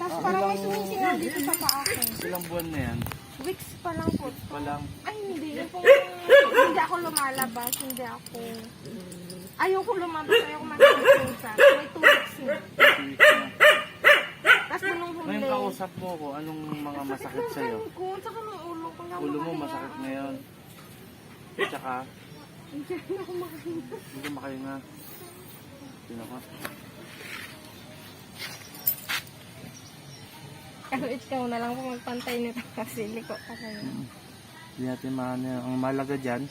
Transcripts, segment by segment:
Tapos parang may sumisingaw dito sa paa ko. Ilang buwan na yan? Weeks pa lang po. Walang, Ay, hindi. Yung pong, hindi ako lumalabas. Hindi ako... Ayoko lumabas. Ayoko. May two weeks na. two weeks na. Tapos nung huli. Ngayon kausap mo ko, anong mga masakit sa'yo? Yung ko, tsaka ng ulo ko. Nga Ulo mo masakit ngayon. Tsaka, Hindi na ako makahinga. hindi ko makahinga. Sino ka? Pero ikaw na lang po magpantay nito kasi liko ka kayo. Hindi natin maano. Ang malaga dyan,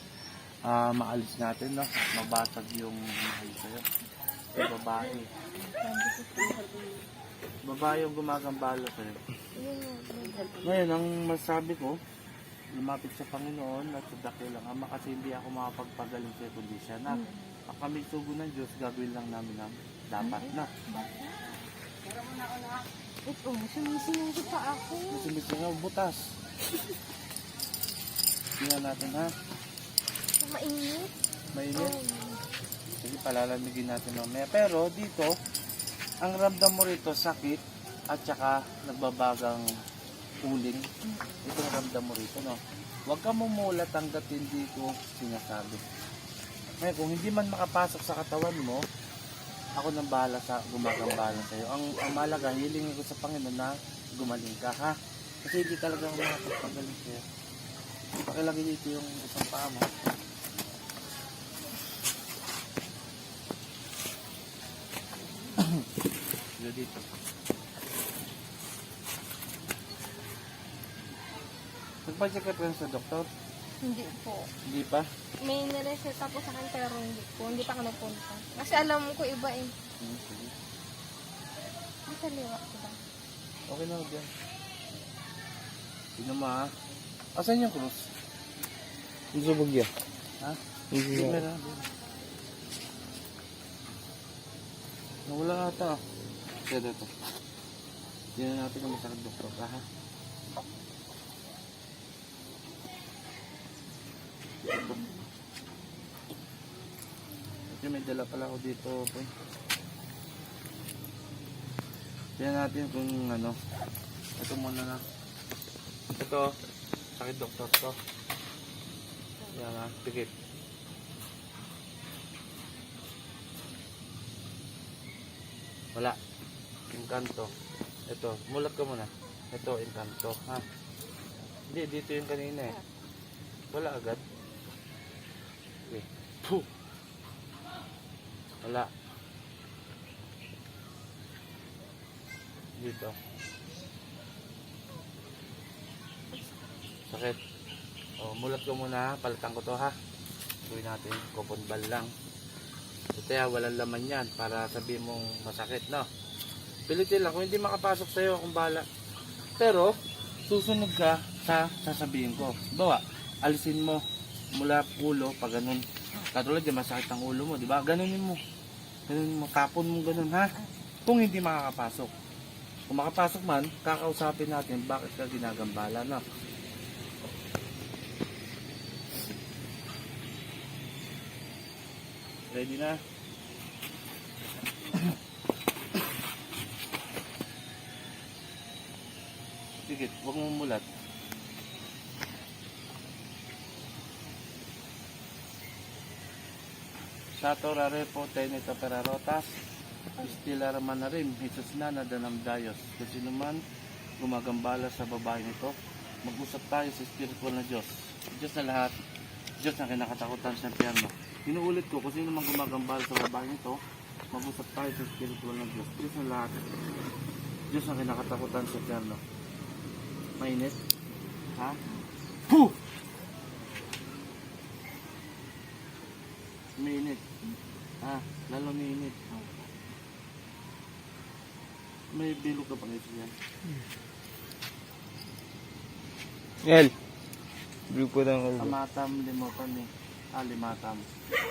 ah, maalis natin, no? Mabasag yung mahal sa'yo. Yung babae. Babae yung gumagambala sa'yo. Ngayon, ang masabi ko, lumapit sa Panginoon at sa dakilang Ama kasi hindi ako makapagpagaling sa kundi siya na. Pag kami sugo ng Diyos, gagawin lang namin ang dapat na. Ito, sumisingaw sa paa ko. Sumisin nga, butas. Tingnan natin ha. Mainit. Mainit. Sige, palalamigin natin mamaya. Pero dito, ang ramdam mo rito, sakit at saka nagbabagang uling. Ito ang ramdam mo rito, no? Huwag ka mumulat hanggat hindi ko sinasabi. Ngayon, kung hindi man makapasok sa katawan mo, ako nang bahala sa gumagambala sa'yo. Ang, ang malaga, hilingin ko sa Panginoon na gumaling ka, ha? Kasi hindi talaga ako makapagpagaling sa'yo. Pakilagay dito yung isang paa mo. Dito dito. Nagpa-check up ka sa doktor? Hindi po. Hindi pa? May nireseta po sa akin pero hindi po. Hindi pa ako napunta. Kasi alam ko iba eh. Sige. Ang kaliwa ko ba? Okay na, huwag yan. Sino ma, ha? Asan yung cross? Yung sa bagya. Ha? Yung Hindi sa... na. Nawala ata. Kaya dito. Tingnan natin kung masakit doktor ka, ha? Ito. May dala pala ako dito. Boy. Tingnan natin kung ano. Ito muna na. Ito. Sakit doktor to. Yan ha. Pikit. Wala. Encanto. Ito, mulat ka muna. Ito, encanto. Ha? Hindi, dito yung kanina eh. Wala agad. Okay. Puh! Wala. Dito. Sakit. O, mulat ko muna. Palitan ko to ha. Gawin natin. Coupon ball lang. Ito ya, walang laman yan para sabihin mong masakit, no? Pilitin lang, kung hindi makapasok sa'yo, akong bala. Pero, susunod ka sa sasabihin ko. Bawa, alisin mo mula ulo, pag ganun. Katulad yan, masakit ang ulo mo, di ba? Ganunin mo. Ganunin mo, tapon mo ganun, ha? Kung hindi makakapasok. Kung makapasok man, kakausapin natin bakit ka ginagambala, no? Ready na? Sige, huwag mo mulat. Sato rare po tenito perarotas. Istila raman na rin, Jesus na nadanam dayos. Kung sino gumagambala sa babae nito, mag-usap tayo sa spiritual na Diyos. Diyos na lahat. Diyos na kinakatakutan sa piano. Inuulit ko, kung sino man gumagambala sa babae nito, mag-usap tayo sa spiritual na Diyos. Diyos na lahat. Diyos na kinakatakutan sa piano. Mainit? Ha? Puh! Mainit. Ha? Lalo mainit. May bilog ka pa ngayon yan. El. Blue po ng kalbo. Amatam, limotan eh. Ah, limatam.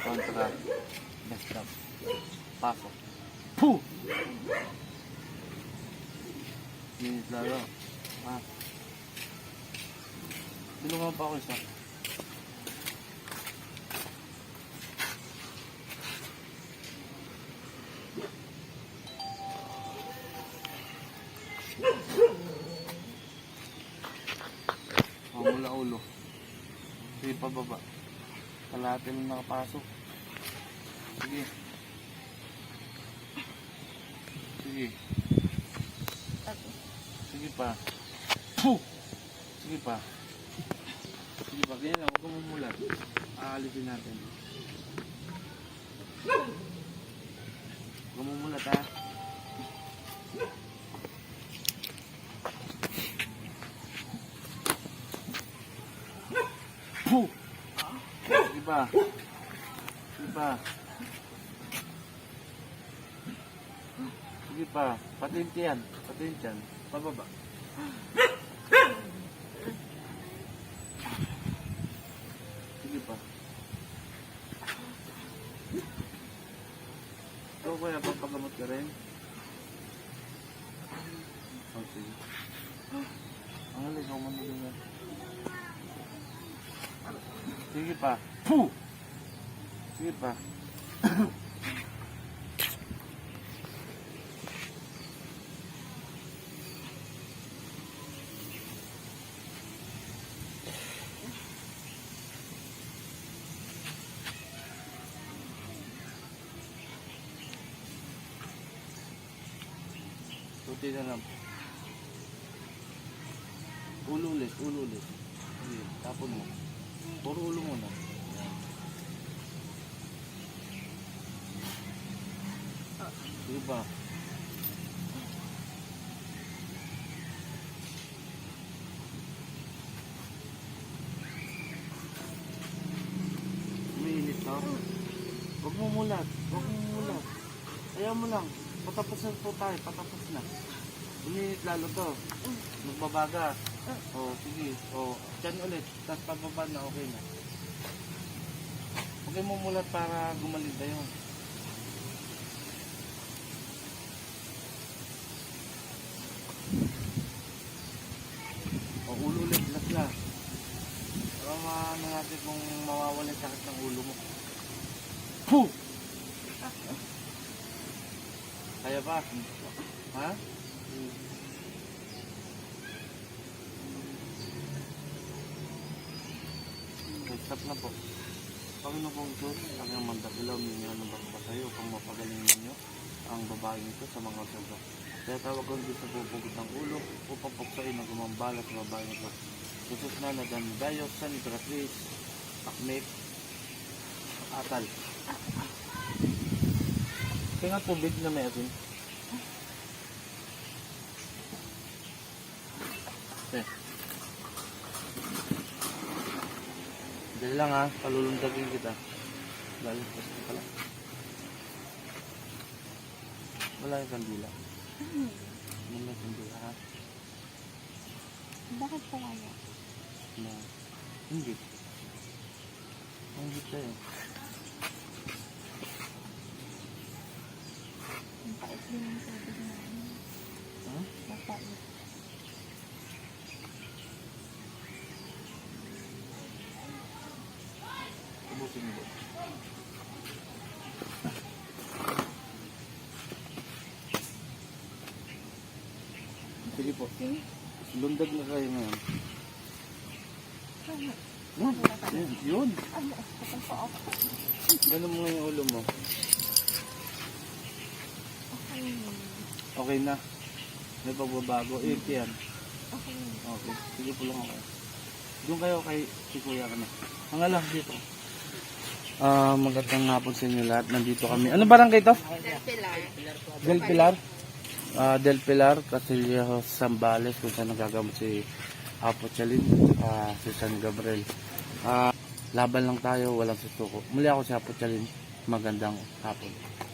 Kontra. Best up. Pasok. Puh! Minit lalo. Ah. Tulungan pa ako isa. Oh, mula ulo. Sige, pababa. Kalahati na nakapasok. Sige. Sige. Sige pa. Sige pa. Sige pa, ganyan lang. Huwag kang mumulat. Aalisin natin. Huwag kang mumulat ha. Puh! Sige pa. Sige pa. Patinti yan. Patinti yan. Pababa. Sige pa. Ito kaya papagamot ka rin? Oh, sige. Ang halig ako man na. Sige pa. Puh! Sige pa. Puti na lang. Ulo ulit, ulo ulit. Tapon mo. Puro ulo muna. Pa. Umiinit na. Huwag mo mulat. Huwag mo mulat. Ayaw mo lang. Patapos na po tayo. Patapos na. Umiinit lalo to. Magbabaga. O, sige. O, dyan ulit. Tapos pababa na. Okay na. Huwag mo mulat para gumaling na yun. O, ulo ulit. Lasla. Para maano natin kung mawawala yung sakit ng ulo mo. Puh! Kaya ba? Ha? Okay, stop na po. Panginoon pong Diyos, ang iyong mandakilaw ninyo ng bagpasayo kung mapagaling ninyo ang babaeng ito sa mga soba. Kaya tawag ko Diyos sa pupugot ng ulo upang puksain ang gumambala sa babaeng ito. Jesus na na Dayo, San Beatriz, Akmek, Atal. Kaya nga tubig na may asin. Dali lang ha, palulundagin kita. Dali, basta pala. Wala yung kandila. Wala yung kandila ha. Bakit po kaya? No. Hindi. Hindi tayo. Ang pait din ng tubig namin. Ha? Mapait. Ubusin mo. Sige po. Lundag na kayo ngayon. Yun, yun, yun. Ganun mo yung ulo mo. Okay. Na. May pagbabago. Eh, yan. Okay. Okay. Sige po lang ako. Doon kayo kay si Kuya ka na. Ang alam dito. Ah, magandang hapon sa inyo lahat. Nandito kami. Ano barangay to? Del Pilar. Ah, Del Pilar, Casillo, Zambales, kung saan nagagamot si Apo Chalin, ah, si San Gabriel. Ah, laban lang tayo, walang susuko. Muli ako si Apo Chalin. Magandang hapon.